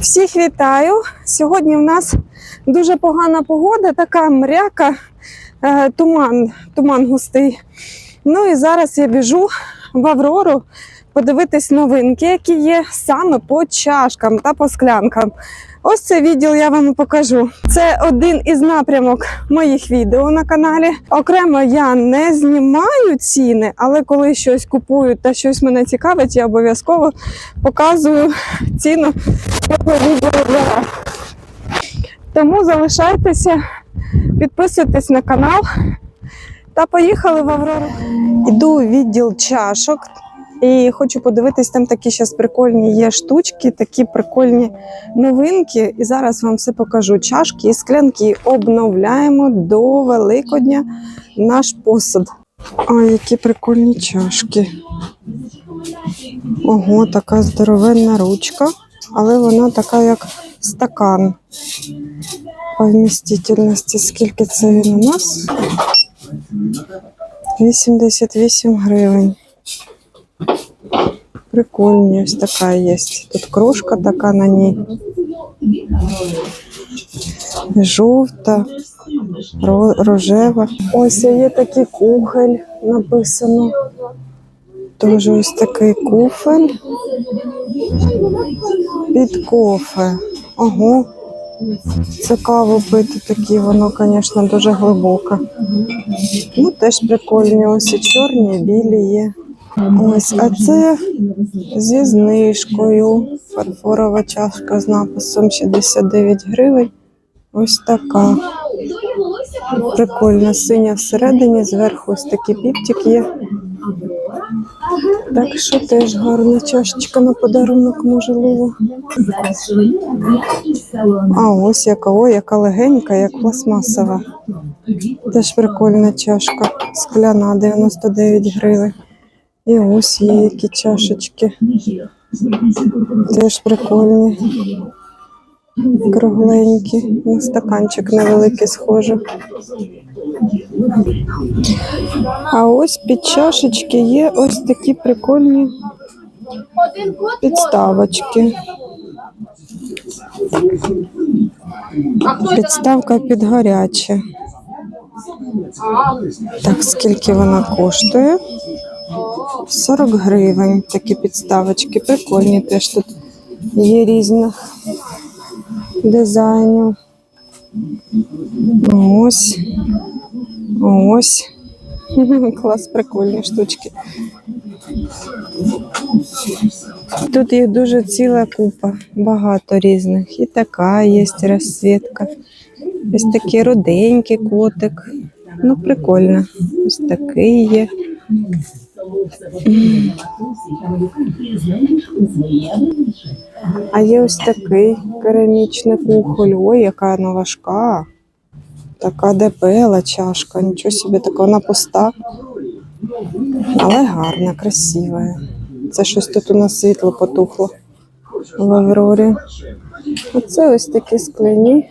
Всіх вітаю! Сьогодні в нас дуже погана погода, така мряка, е, туман, туман густий. Ну і зараз я біжу в Аврору подивитись новинки, які є саме по чашкам та по склянкам. Ось цей відділ я вам покажу. Це один із напрямок моїх відео на каналі. Окремо я не знімаю ціни, але коли щось купую та щось мене цікавить, я обов'язково показую ціну цього відео для. Тому залишайтеся, підписуйтесь на канал та поїхали в Аврору. Іду у відділ чашок. І хочу подивитись, там такі зараз прикольні є штучки, такі прикольні новинки. І зараз вам все покажу. Чашки і склянки обновляємо до Великодня наш посуд. А які прикольні чашки. Ого, така здоровенна ручка, але вона така, як стакан. По вмістительності, скільки це він у нас? 88 гривень. Прикольні, ось така є. Тут кружка така на ній. Жовта, рожева. Ось є такий кухоль написано. Теж ось такий куфель. Під кофе. Ого. Це каву пити такі, воно, звісно, дуже глибоке. Ну, теж прикольні. Ось і чорні, і білі є. Ось, а це зі знижкою. Фарфорова чашка з написом 69 гривень. Ось така. Прикольна синя всередині, зверху ось такий піптик є. Так що теж гарна чашечка на подарунок можливо. А ось яка, ой, яка легенька, як пластмасова. Теж прикольна чашка. Скляна 99 гривень. І ось є які чашечки. Теж прикольні. Кругленькі. На стаканчик невеликий схоже. А ось під чашечки є ось такі прикольні підставочки. Підставка під гаряче. Так, скільки вона коштує? 40 гривень такі підставочки. Прикольні теж тут є різних дизайнів. Ось. Ось. Клас, прикольні штучки. Тут їх дуже ціла купа, багато різних. І така є розсвітка. Ось такий руденький котик. Ну, прикольно. Ось такий є. А є ось такий керамічний кухоль. Ой, яка вона важка. Така дебела чашка. Нічого собі, така вона пуста. Але гарна, красива. Це щось тут у нас світло потухло в Аврорі. Оце ось такі скляні,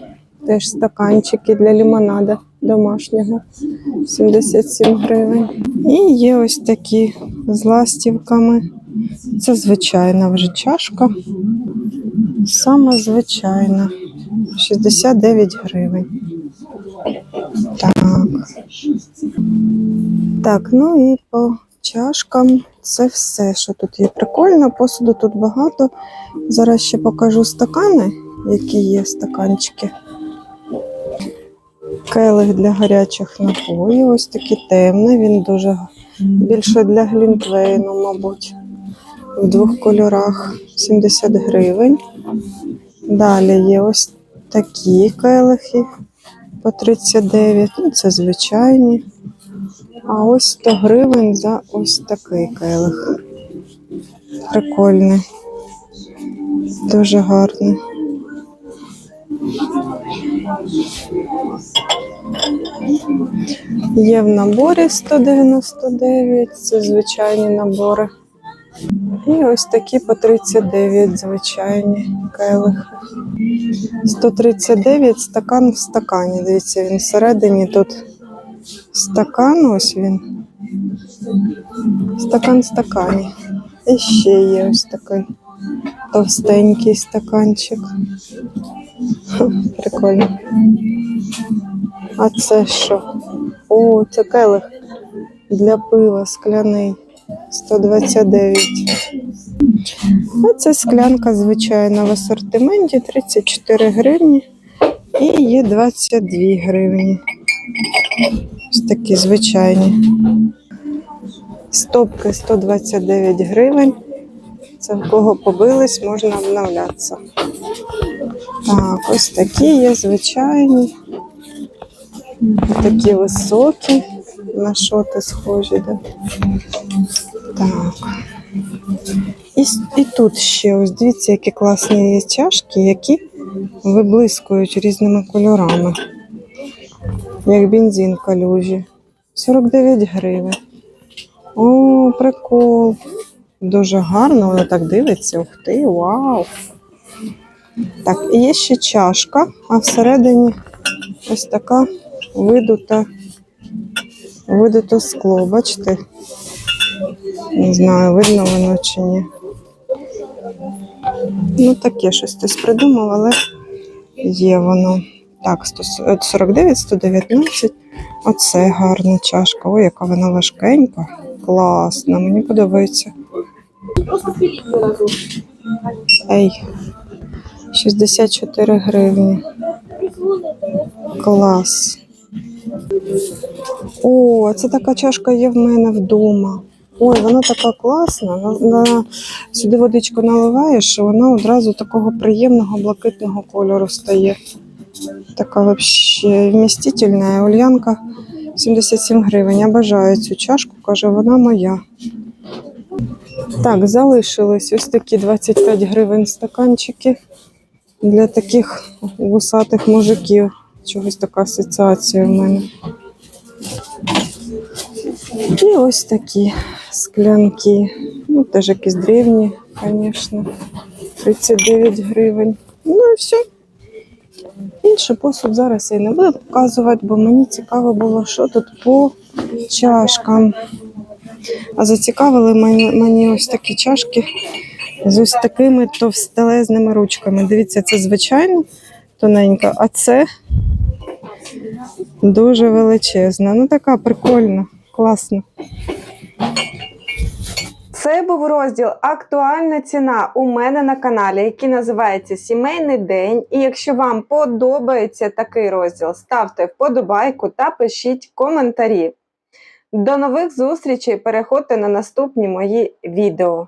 теж стаканчики для лимонада домашнього. 77 гривень. І є ось такі з ластівками. Це звичайна вже чашка. Саме звичайна. 69 гривень. Так. Так, ну і по чашкам це все, що тут є. Прикольно, посуду тут багато. Зараз ще покажу стакани, які є стаканчики. Келих для гарячих напоїв, ось такий темний, він дуже більше для глінтвейну, мабуть. В двох кольорах 70 гривень. Далі є ось такі келихи по 39, ну це звичайні. А ось 100 гривень за ось такий келих. Прикольний. Дуже гарний. Є в наборі 199, це звичайні набори. І ось такі по 39 звичайні келихи. 139 стакан в стакані. Дивіться, він всередині тут стакан, ось він. Стакан в стакані. І ще є ось такий. Товстенький стаканчик. Прикольно. А це що? О, це келих для пива скляний. 129. А це склянка звичайна в асортименті 34 гривні і є 22 гривні. Ось такі звичайні. Стопки 129 гривень. Це в кого побились, можна обновлятися. Так, ось такі є звичайні. Такі високі. На шоти схожі, да? Так. І, і тут ще ось дивіться, які класні є чашки, які виблискують різними кольорами. Як бензин калюжі. 49 гривень. О, прикол. Дуже гарно, воно так дивиться. Ух ти, вау. Так, і є ще чашка, а всередині ось така видута, видуте скло, бачите? Не знаю, видно воно чи ні. Ну, таке щось хтось придумав, але є воно. Так, 100 49, 119. Оце гарна чашка. Ой, яка вона важкенька. Класна, мені подобається. Ей, 64 гривні. Клас. О, це така чашка є в мене вдома. Ой, вона така класна. На, на, сюди водичку наливаєш, і вона одразу такого приємного блакитного кольору стає. Така вообще вмістительна. Ульянка 77 гривень. Я бажаю цю чашку, каже, вона моя. Так, залишились ось такі 25 гривень стаканчики для таких вусатих мужиків. Чогось така асоціація в мене. І ось такі склянки. Ну, теж якісь древні, звісно. 39 гривень. Ну і все. Інший посуд зараз я не буду показувати, бо мені цікаво було, що тут по чашкам. А зацікавили мені, ось такі чашки з ось такими товстелезними ручками. Дивіться, це звичайно тоненька, а це дуже величезна. Ну така прикольна, класна. Це був розділ Актуальна ціна у мене на каналі, який називається Сімейний день. І якщо вам подобається такий розділ, ставте вподобайку та пишіть коментарі. До нових зустрічей! Переходьте на наступні мої відео.